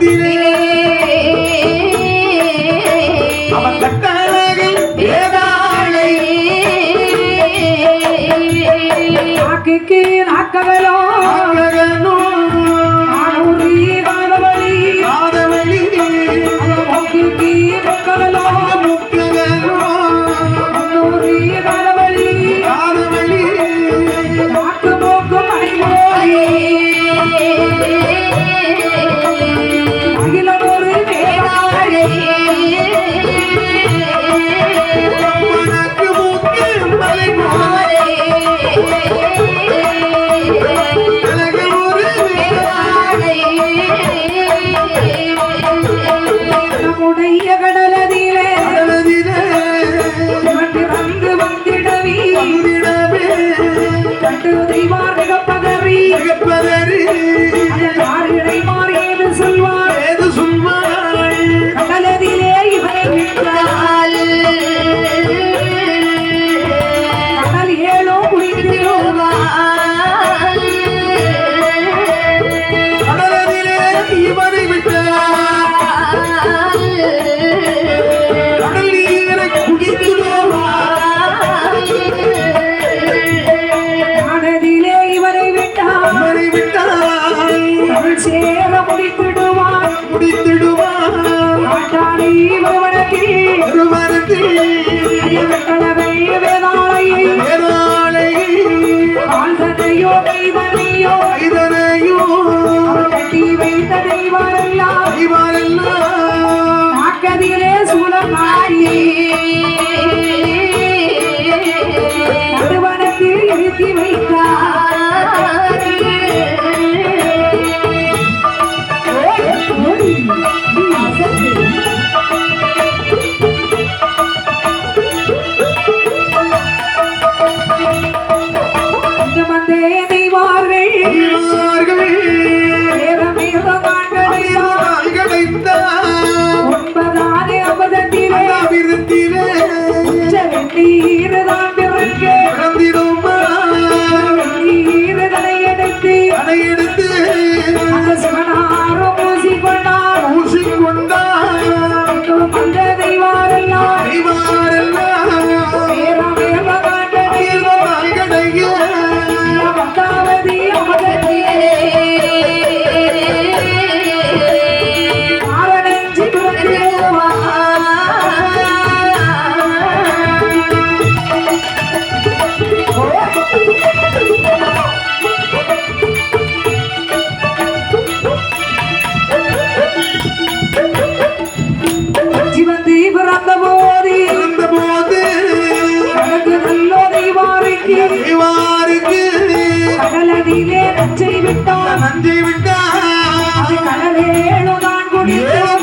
dire. ஒருவனத்தில் ஒரு மரத்தில் கடவை வேதாளையை வேதாளை வாழ்தனையோ கைதனையோ இதனையோ கட்டி வைத்த தெய்வரெல்லாம் இவரெல்லாம் நாக்கதிலே சூழல் கடலடியிலே நச்சை விட்டான் விட்டார். அது கடலேழு நான் குடித்தோம்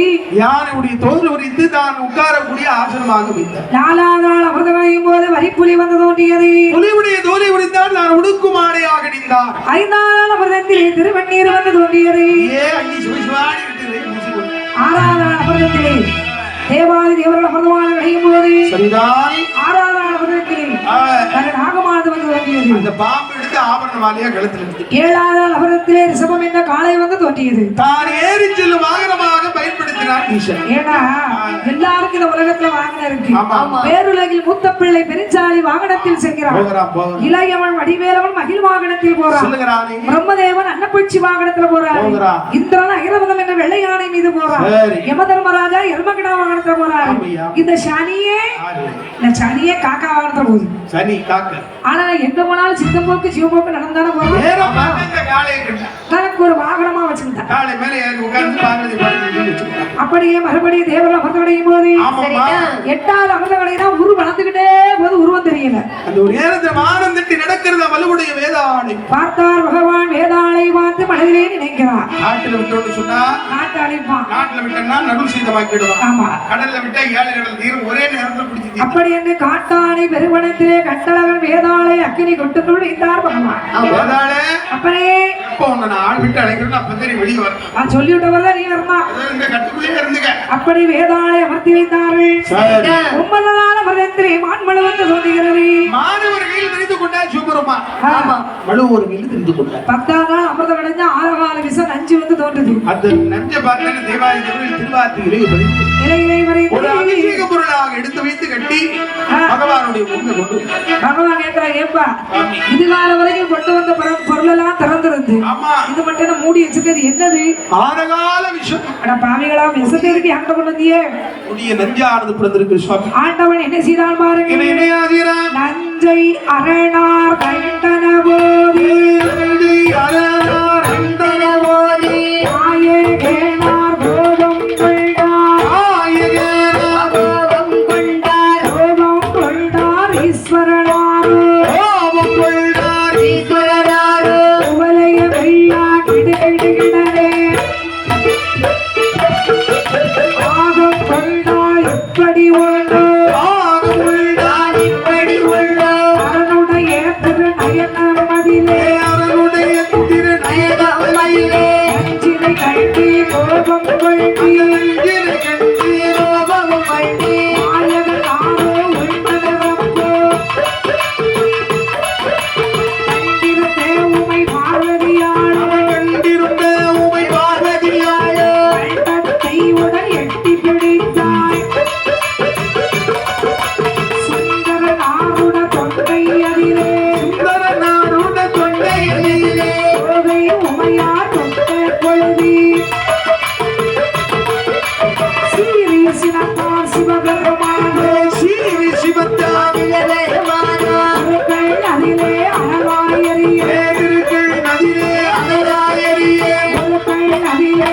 பிறந்தது யானையுடைய தோல் உரித்து தான் உட்காரக்கூடிய ஆசனமாக வைத்தார் நாலாம் நாள் அமிர்தமடையும் போது வரிப்புலி வந்து தோன்றியது. புலிவுடைய தோலை உரித்தால் நான் உடுக்கும் ஆடையாக நின்றார். நாள் அமிர்தத்திலே திருவண்ணீர் வந்து தோன்றியது. ஏ அங்கி சிவசிவாடி நாள் அமிர்தத்திலே தேவாதி தேவர்கள் அமிர்தமான அடையும் போது சரிதான். ஆறாம் நாள் அமிர்தத்திலே நாகமானது வந்து தோன்றியது. அந்த பாம்பு எடுத்து ஆபரண மாலையா கழுத்தில் ரிஷபம் என்ற காளை வந்து தோன்றியது? தான் ஏறி செல்லும் வாகனமாக பயன்படுத்தினார் ஏன்னா எல்லாருக்கும் இந்த உலகத்துல வாகனம் இருக்கு ஆமா. பேருலகில் மூத்த பிள்ளை பெருஞ்சாலி வாகனத்தில் செல்கிறான் இளையவன் வடிவேலவன் மகிழ் வாகனத்தில் போறான் பிரம்மதேவன் அன்னப்பூச்சி வாகனத்துல போறாரு போகிறான். இந்திரன் ஐரவதம் என்ற வெள்ளை யானை மீது போறான் சரி. யமதர்மராஜா எருமகிடா வாகனத்துல போறாரு. இந்த சனியே. இந்த சனியே காக்கா வாகனத்துல போகுது சனி காக்க ஆனா எங்க போனாலும் சித்தம்போக்கு சிவபோக்கு நடந்தானே போறோம். தனக்கு ஒரு வாகனமா வச்சிருந்தான் காளை மேல ஏறி உட்கார்ந்து. அப்படியே மறுபடியும் அமர்ந்து கிடைக்கும் போது எட்டாவது அமர்ந்த கடையினா உரு வளர்ந்துகிட்டே போது உருவம் தெரியல அந்த ஒரு நேரத்துல வானம் தட்டி நடக்கிறத வலுவுடைய வேதாளை. பார்த்தார் பகவான் வேதாளை பார்த்து மனதிலே நினைக்கிறார். காட்டுல விட்டோம்னு சொன்னா நாட்டு அழிப்பான் நாட்டுல விட்டோம்னா நடுவு சீதமாக்கிடுவான் ஆமா. கடல்ல விட்டா ஏழு கடல் தீரும். ஒரே நேரத்துல பிடிச்சி. அப்படி என்று காட்டானை பெருவனத்திலே கட்டழகன் வேதாளை அக்கினி கொட்டுக்குள் வைத்தார் பகவான். வேதாளே. அப்பனே அப்போ உன்னை நான் ஆள் விட்டு அழைக்கிறேன் அப்ப தெரியும் வெளியே நான் நீ வரமா? இந்த இருந்துக்க. அப்படி வேதாளை அமர்த்தி வைத்தார்கள். ஒன்பது நாள் மரத்திலே மான்மழு வந்து சொல்லுகிறது மாணவர் கையில் தெரிந்து கொண்டா சூப்பரமா ஆமா மழு ஒரு கையில் தெரிந்து கொண்டார் பத்தாம் நாள் அமிர்தம் அடைஞ்ச ஆரகால விஷம் நஞ்சு வந்து தோன்றுது. அந்த நஞ்ச தேவாதி ஒரு வரை அபிஷேக பொருளாக எடுத்து வைத்து கட்டி பகவானுடைய முன்ன கொண்டு. பகவான் கேட்கிறா ஏப்பா இது காலம் வரைக்கும் கொண்டு வந்த பொருள் பொருளெல்லாம் ஆமா. இது மட்டும் மூடி வச்சிருக்கிறது என்னது? ஆனகால விஷம். அட பாவிகளா விஷத்தை இருக்கு அங்க கொண்டு வந்தியே கொடிய நஞ்சானது பிறந்திருக்கு சுவாமி. ஆண்டவன் என்ன செய்தான் பாருங்க நஞ்சை அரணார் கண்டன போது தொட்ட பொழுதி சீரிய சினத்தார் சிவபெருமான சீவி சிவத்தாவி பெருமானோ அவர்கள் அதிலே அனலாயறிய. அகலாயரியே அவர்கள் அதிலே